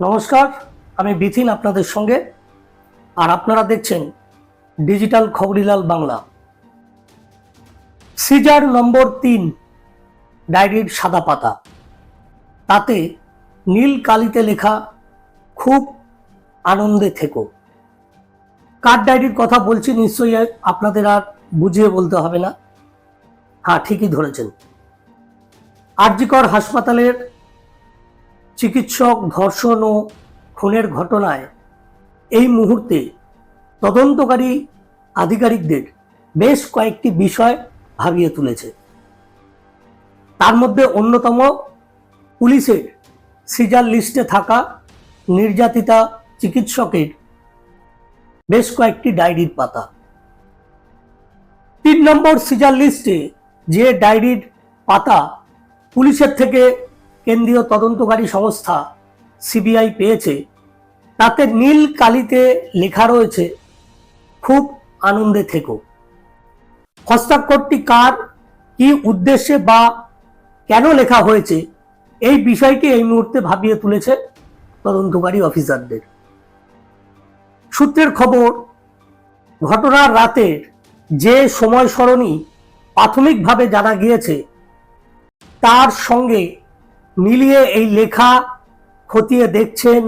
নমস্কার, আমি বিথিন আপনাদের সঙ্গে, আর আপনারা দেখছেন ডিজিটাল খবরিলাল বাংলা। সিজার নম্বর তিন, ডায়েরির সাদা পাতা। তাতে নীল কালিতে লেখা, খুব আনন্দে থেকো। কার ডায়েরির কথা বলছি নিশ্চয়ই আপনাদের আর বুঝিয়ে বলতে হবে না। হ্যাঁ ঠিকই ধরেছেন। আরজিকর হাসপাতালের চিকিৎসক, ধর্ষণ ও খুনের ঘটনায় এই মুহূর্তে তদন্তকারী আধিকারিকদের বেশ কয়েকটি বিষয় ভাবিয়ে তুলেছে। তার মধ্যে অন্যতম পুলিশের সিজার লিস্টে থাকা নির্যাতিতা চিকিৎসকের বেশ কয়েকটি ডায়েরির পাতা। তিন নম্বর সিজার লিস্টে যে ডায়েরির পাতা পুলিশের থেকে কেন্দ্রীয় তদন্তকারী সংস্থা সিবিআই পেয়েছে। তাতে নীল কালিতে লেখা রয়েছে, খুব আনন্দে থেকো। হস্তাক্ষরটি কার, কি উদ্দেশ্যে বা কেন লেখা হয়েছে, এই বিষয়টি এই মুহূর্তে ভাবিয়ে তুলেছে তদন্তকারী অফিসারদের। সূত্রের খবর, ঘটনার রাতের যে সময় সরণি প্রাথমিকভাবে জানা গিয়েছে, তার সঙ্গে মিলিয়ে এই লেখা খতিয়ে দেখছেন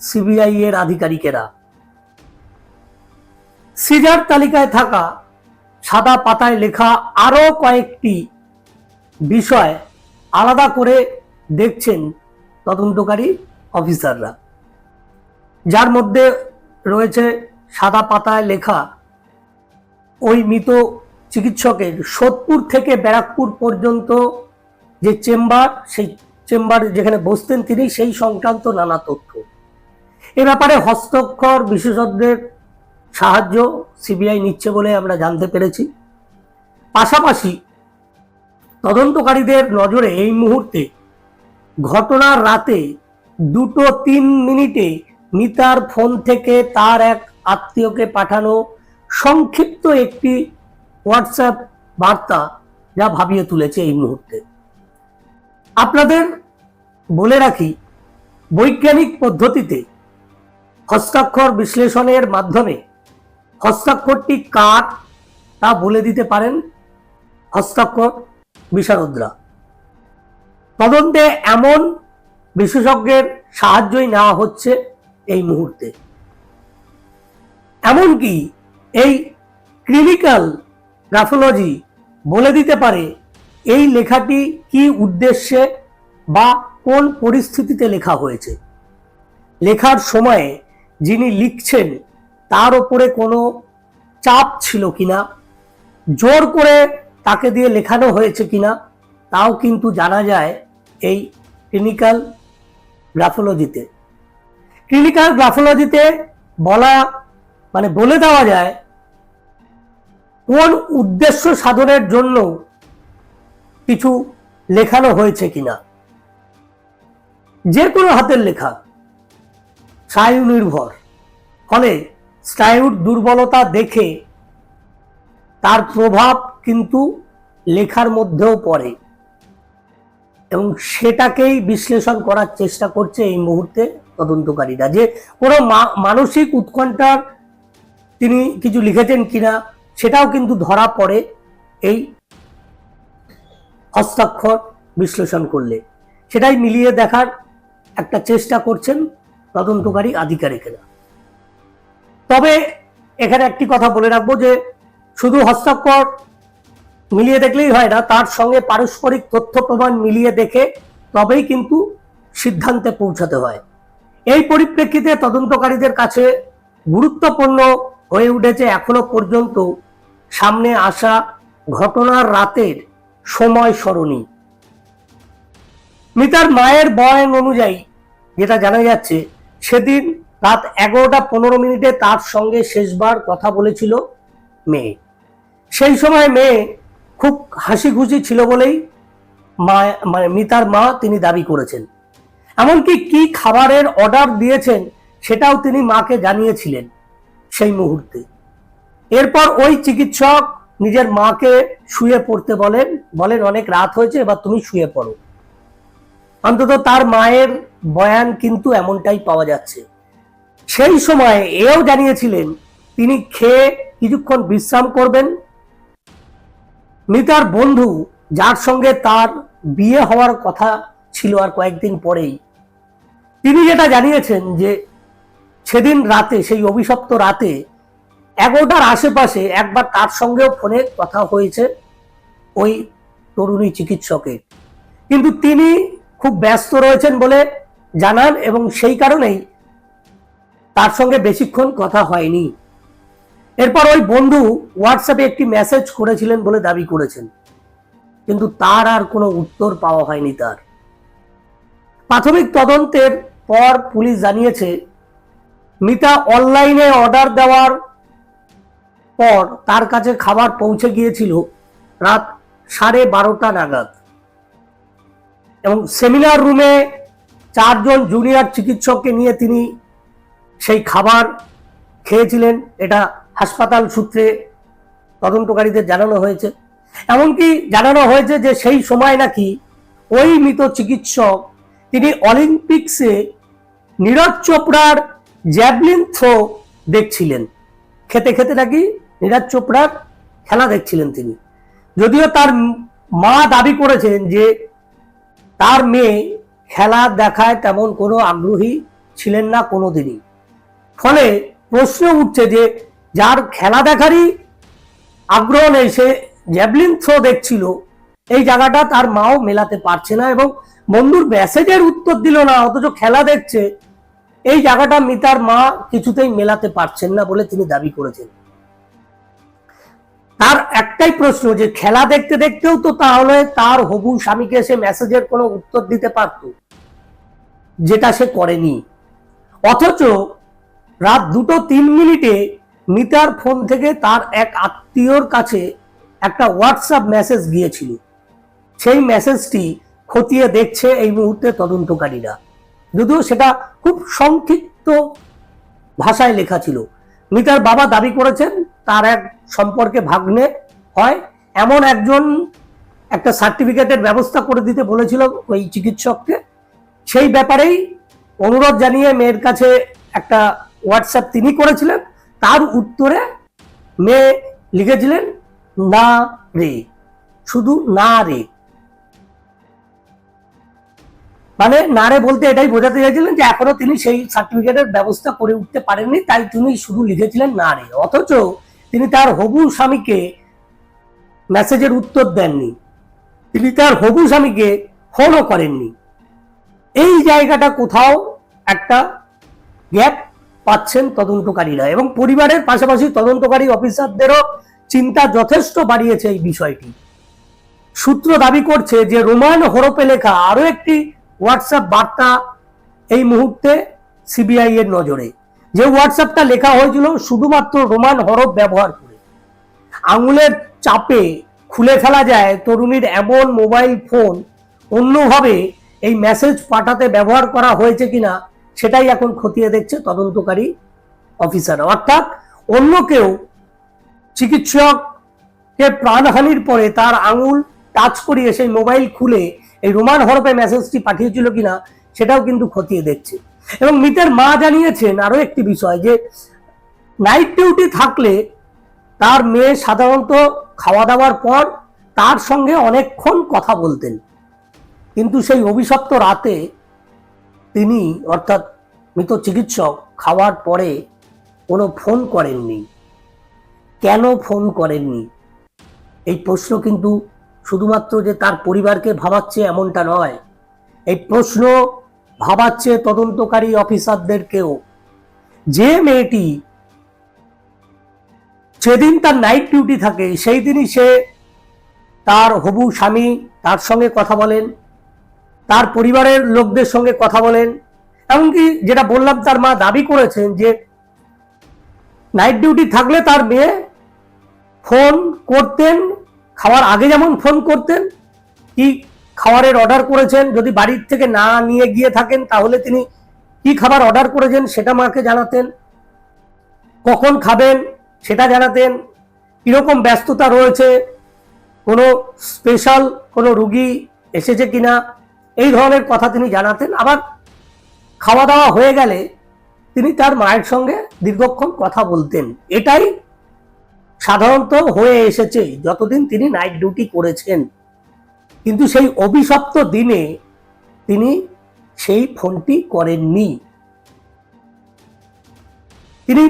সিবিআই এর আধিকারিকেরা। সিজার তালিকায় থাকা সাদা পাতায় লেখা আরও কয়েকটি বিষয় আলাদা করে দেখছেন তদন্তকারী অফিসাররা। যার মধ্যে রয়েছে সাদা পাতায় লেখা, ওই মৃত চিকিৎসকের সোদপুর থেকে ব্যারাকপুর পর্যন্ত যে চেম্বার, সেই চেম্বার যেখানে বসতেন তিনি, সেই সংক্রান্ত নানা তথ্য। এ ব্যাপারে হস্তক্ষর বিশেষজ্ঞের সাহায্য সিবিআই নিচ্ছে বলে আমরা জানতে পেরেছি। পাশাপাশি তদন্তকারীদের নজরে এই মুহূর্তে ঘটনার রাতে দুটো তিন মিনিটে মিতার ফোন থেকে তার এক আত্মীয়কে পাঠানো সংক্ষিপ্ত একটি হোয়াটসঅ্যাপ বার্তা যা ভাবিয়ে তুলেছে এই মুহূর্তে। আপনাদের বলে রাখি, বৈজ্ঞানিক পদ্ধতিতে হস্তাক্ষর বিশ্লেষণের মাধ্যমে হস্তাক্ষরটি কার তা বলে দিতে পারেন হস্তাক্ষর বিশারদরা। তদন্তে এমন বিশেষজ্ঞের সাহায্যই নেওয়া হচ্ছে এই মুহূর্তে। এমনকি এই ক্লিনিক্যাল গ্রাফোলজি বলে দিতে পারে এই লেখাটি কি উদ্দেশ্যে বা কোন পরিস্থিতিতে লেখা হয়েছে? লেখার সময়ে যিনি লিখছেন, তার ওপরে কোনো চাপ ছিল কিনা? জোর করে তাকে দিয়ে লেখানো হয়েছে কিনা? তাও কিন্তু জানা যায় এই ক্লিনিক্যাল গ্রাফোলজিতে। ক্লিনিক্যাল গ্রাফোলজিতে বলা মানে বলে দেওয়া যায় কোন উদ্দেশ্য সাধনের জন্য কিছু লেখানো হয়েছে কিনা? যে কোনো হাতের লেখা। স্নায়ু নির্ভর। ফলে স্নায়ুর দুর্বলতা দেখে তার প্রভাব কিন্তু লেখার মধ্যেও পড়ে। এবং সেটাকেই বিশ্লেষণ করার চেষ্টা করছে এই মুহূর্তে তদন্তকারীরা যে কোনো মানসিক উৎকণ্ঠার তিনি কিছু লিখেছেন কিনা, সেটাও কিন্তু ধরা পড়ে এই হস্তাক্ষর বিশ্লেষণ করলে। সেটাই মিলিয়ে দেখার একটা চেষ্টা করছেন তদন্তকারী আধিকারিকেরা। তবে এখানে একটি কথা বলে রাখব যে, শুধু হস্তাক্ষর মিলিয়ে দেখলেই হয় না, তার সঙ্গে পারস্পরিক তথ্য প্রমাণ মিলিয়ে দেখে তবেই কিন্তু সিদ্ধান্তে পৌঁছাতে হয়। এই পরিপ্রেক্ষিতে তদন্তকারীদের কাছে গুরুত্বপূর্ণ হয়ে উঠেছে এখনও পর্যন্ত সামনে আসা ঘটনার রাতের সময় সরণী। মিতার মায়ের বয়ান অনুযায়ী, যেটা জানা যাচ্ছে, সেদিন রাত এগারোটা পনেরো মিনিটে তার সঙ্গে শেষবার কথা বলেছিল মেয়ে। সেই সময় মেয়ে খুব হাসি খুশি ছিল বলেই মা মানে মিতার মা তিনি দাবি করেছেন। এমনকি কি খাবারের অর্ডার দিয়েছেন, সেটাও তিনি মাকে জানিয়েছিলেন সেই মুহূর্তে। এরপর ওই চিকিৎসক নিজের মাকে শুয়ে পড়তে বলেন। বলেন, অনেক রাত হয়েছে, এবার তুমি শুয়ে পড়ো। অন্তত তার মায়ের বয়ান কিন্তু এমনটাই পাওয়া যাচ্ছে। সেই সময় এও জানিয়েছিলেন, তিনি খেয়ে কিছুক্ষণ বিশ্রাম করবেন। মিতার বন্ধু, যার সঙ্গে তার বিয়ে হওয়ার কথা ছিল আর কয়েকদিন পরেই, তিনি যেটা জানিয়েছেন যে, সেদিন রাতে, সেই অভিশপ্ত রাতে এগারোটার আশেপাশে একবার তার সঙ্গেও ফোনে কথা হয়েছে ওই তরুণী চিকিৎসকের। কিন্তু তিনি খুব ব্যস্ত রয়েছেন বলে জানান এবং সেই কারণেই তার সঙ্গে বেশিক্ষণ কথা হয়নি। এরপর ওই বন্ধু হোয়াটসঅ্যাপে একটি মেসেজ করেছিলেন বলে দাবি করেছেন। কিন্তু তার আর কোনো উত্তর পাওয়া হয়নি তার। প্রাথমিক তদন্তের পর পুলিশ জানিয়েছে, মিতা অনলাইনে অর্ডার দেওয়ার পর তার কাছে খাবার পৌঁছে গিয়েছিল রাত সাড়ে বারোটা নাগাদ। এবং সেমিনার রুমে চারজন জুনিয়র চিকিৎসককে নিয়ে তিনি সেই খাবার খেয়েছিলেন। এটা হাসপাতাল সূত্রে তদন্তকারীদের জানানো হয়েছে। এমনকি জানানো হয়েছে যে সেই সময় নাকি ওই মৃত চিকিৎসক তিনি অলিম্পিক্সে নীরজ চোপড়ার জ্যাভলিন থ্রো দেখছিলেন। খেতে খেতে নাকি নীরজ চোপড়ার খেলা দেখছিলেন তিনি। যদিও তার মা দাবি করেছেন যে তার মেয়ে খেলা দেখায় তেমন কোনো আগ্রহী ছিলেন না কোনোদিনই। ফলে প্রশ্ন উঠছে যে যার খেলা দেখারই আগ্রহ নেই, সে জ্যাভলিন থ্রো দেখছিল। এই জায়গাটা তার মাও মেলাতে পারছে না এবং বন্ধুর মেসেজের উত্তর দিল না, অথচ খেলা দেখছে। এই জায়গাটা মিতার মা কিছুতেই মেলাতে পারছেন না বলে তিনি দাবি করেছেন। তার একটাই প্রশ্ন যে খেলা দেখতে দেখতেও তো তাহলে তার হবু স্বামীকে সে মেসেজের কোনো উত্তর দিতে পারত, যেটা সে করেনি। অথচ রাত দুটো তিন মিনিটে মিতার ফোন থেকে তার এক আত্মীয়র কাছে একটা হোয়াটসঅ্যাপ মেসেজ গিয়েছিল। সেই মেসেজটি খতিয়ে দেখছে এই মুহূর্তে তদন্তকারীরা। যদিও সেটা খুব সংক্ষিপ্ত ভাষায় লেখা ছিল। মিতার বাবা দাবি করেছেন তার এক সম্পর্কে ভাগ্নে হয়। এমন একজন একটা সার্টিফিকেটের ব্যবস্থা করে দিতে বলেছিল ওই চিকিৎসককে। সেই ব্যাপারেই অনুরোধ জানিয়ে মেয়ের কাছে একটা হোয়াটসঅ্যাপ তিনি করেছিলেন। তার উত্তরে মেয়ে লিখেছিলেন, না রে, শুধু না রে। মানে নারে বলতে এটাই বোঝাতে চাইছিলেন যে এখনও তিনি সেই সার্টিফিকেটের ব্যবস্থা করে উঠতে পারেননি, তাই তিনি শুধু লিখেছিলেন না রে। অথচ তিনি তার হবু স্বামীকে মেসেজের উত্তর দেননি। তিনি তার হবু স্বামীকে ফোনও করেননি। এই জায়গাটা কোথাও একটা গ্যাপ পাচ্ছেন তদন্তকারীরা এবং পরিবারের পাশাপাশি তদন্তকারী অফিসারদেরও চিন্তা যথেষ্ট বাড়িয়েছে এই বিষয়টি। সূত্র দাবি করছে যে রোমান হরপে লেখা আরও একটি হোয়াটসঅ্যাপ বার্তা এই মুহূর্তে সিবিআই এর নজরে। যে হোয়াটসঅ্যাপটা লেখা হয়েছিল শুধুমাত্র রোমান হরফ ব্যবহার করে। আঙুলের চাপে খুলে ফেলা যায় তরুণীর এমন মোবাইল ফোন, অন্যভাবে এই মেসেজ পাঠাতে ব্যবহার করা হয়েছে কিনা সেটাই এখন খতিয়ে দেখছে তদন্তকারী অফিসার অর্থাৎ অন্য কেউ চিকিৎসককে প্রাণহানির পরে তার আঙুল টাচ করিয়ে সেই মোবাইল খুলে এই রোমান হরফে মেসেজটি পাঠিয়েছিল কিনা সেটাও কিন্তু খতিয়ে দেখছে। এবং মিতের মা জানিয়েছেন আরও একটি বিষয় যে নাইট ডিউটি থাকলে তার মেয়ে সাধারণত খাওয়া দাওয়ার পর তার সঙ্গে অনেকক্ষণ কথা বলতেন। কিন্তু সেই অভিশপ্ত রাতে তিনি, অর্থাৎ মৃত চিকিৎসক, খাওয়ার পরে কোনো ফোন করেননি। কেন ফোন করেননি? এই প্রশ্ন কিন্তু শুধুমাত্র যে তার পরিবারকে ভাবাচ্ছে এমনটা নয়। এই প্রশ্ন ভাবাচ্ছে তদন্তকারী অফিসারদেরকেও। যে মেয়েটি যেদিন তার নাইট ডিউটি থাকে, সেই দিনই সে তার হবু স্বামী তার সঙ্গে কথা বলেন, তার পরিবারের লোকদের সঙ্গে কথা বলেন, এমনকি যেটা বললাম তার মা দাবি করেছেন যে নাইট ডিউটি থাকলে তার মেয়ে ফোন করতেন, খাওয়ার আগে যেমন ফোন করতেন কি খাবারের অর্ডার করেছেন, যদি বাড়ির থেকে না নিয়ে গিয়ে থাকেন, তাহলে তিনি কি খাবার অর্ডার করেছেন সেটা মাকে জানাতেন, কখন খাবেন সেটা জানাতেন, কীরকম ব্যস্ততা রয়েছে, কোনো স্পেশাল কোনো রুগী এসেছে কিনা, এই ধরনের কথা তিনি জানাতেন। আবার খাওয়া দাওয়া হয়ে গেলে তিনি তার মায়ের সঙ্গে দীর্ঘক্ষণ কথা বলতেন। এটাই সাধারণত হয়ে এসেছে, যতদিন তিনি নাইট ডিউটি করেছেন। কিন্তু সেই অভিশপ্ত দিনে তিনি সেই ফোনটি করেননি। তিনি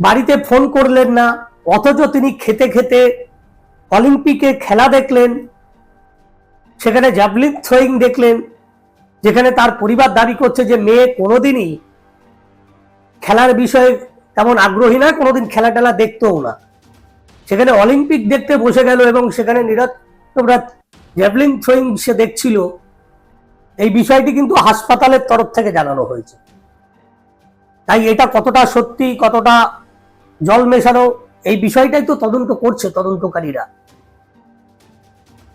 বাড়িতে ফোন করলেন না, অথচ তিনি খেতে খেতে অলিম্পিকে খেলা দেখলেন, সেখানে জ্যাভলিন থ্রোয়িং দেখলেন, যেখানে তার পরিবার দাবি করছে যে মেয়ে কোনোদিনই খেলার বিষয়ে তেমন আগ্রহী না, কোনোদিন খেলা টেলা দেখতেও না। সেখানে অলিম্পিক দেখতে বসে গেল এবং সেখানে নীরজ জ্যাভলিন থ্রোয়িং সে দেখছিল, এই বিষয়টি কিন্তু হাসপাতালের তরফ থেকে জানানো হয়েছে। তাই এটা কতটা সত্যি, কতটা জল মেশানো, এই বিষয়টাই তো তদন্ত করছে তদন্তকারীরা।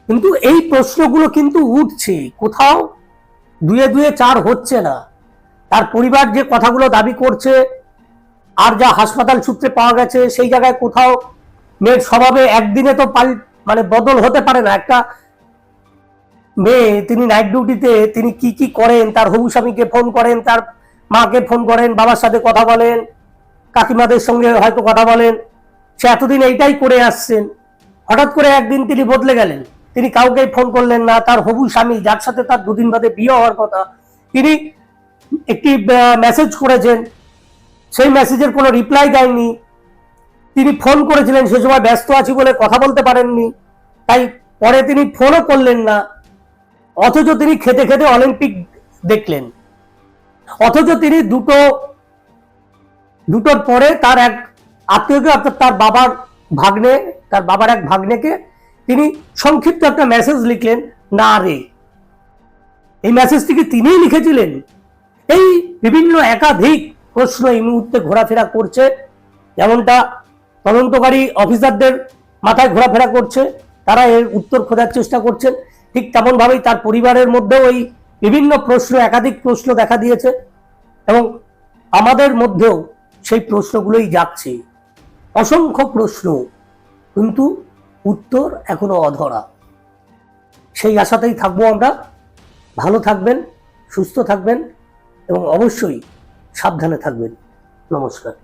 কিন্তু এই প্রশ্নগুলো কিন্তু উঠছে, কোথাও দুয়ে দুয়ে চার হচ্ছে না। তার পরিবার যে কথাগুলো দাবি করছে, আর যা হাসপাতাল সূত্রে পাওয়া গেছে, সেই জায়গায় কোথাও মেয়ের স্বভাবে একদিনে তো পাল মানে বদল হতে পারে না। একটা মেয়ে, তিনি নাইট ডিউটিতে তিনি কি কি করেন? তার হবু স্বামীকে ফোন করেন, তার মাকে ফোন করেন, বাবার সাথে কথা বলেন, কাকিমাদের সঙ্গে হয়তো কথা বলেন। সে এতদিন এইটাই করে আসছেন। হঠাৎ করে একদিন তিনি বদলে গেলেন। তিনি কাউকে ফোন করলেন না। তার হবু স্বামী, যার সাথে তার দুদিন বাদে বিয়ে হওয়ার কথা, তিনি একটি মেসেজ করেছেন। সেই মেসেজের কোনো রিপ্লাই দেয়নি। তিনি ফোন করেছিলেন, সে সময় ব্যস্ত আছি বলে কথা বলতে পারেননি। তাই পরে তিনি ফোনও করলেন না। অথচ তিনি খেতে খেতে অলিম্পিক দেখলেন। অথচ তিনি দুটো, দুটোর পরে তার এক আত্মীয়কে, অর্থাৎ তার বাবার ভাগ্নে, তার বাবার এক ভাগ্নেকে তিনি সংক্ষিপ্ত একটা মেসেজ লিখলেন, না রে। এই মেসেজটি কি তিনিই লিখেছিলেন। এই বিভিন্ন একাধিক প্রশ্ন এই মুহূর্তে ঘোরাফেরা করছে, যেমনটা তদন্তকারী অফিসারদের মাথায় ঘোরাফেরা করছে, তারা এর উত্তর খোঁজার চেষ্টা করছেন। ঠিক তেমন ভাবেই তার পরিবারের মধ্যেও এই বিভিন্ন প্রশ্ন, একাধিক প্রশ্ন দেখা দিয়েছে এবং আমাদের মধ্যেও সেই প্রশ্নগুলোই যাচ্ছে অসংখ্য প্রশ্ন, কিন্তু উত্তর এখনও অধরা। সেই আশাতেই থাকব আমরা। ভালো থাকবেন, সুস্থ থাকবেন এবং অবশ্যই সাবধানে থাকবেন। নমস্কার।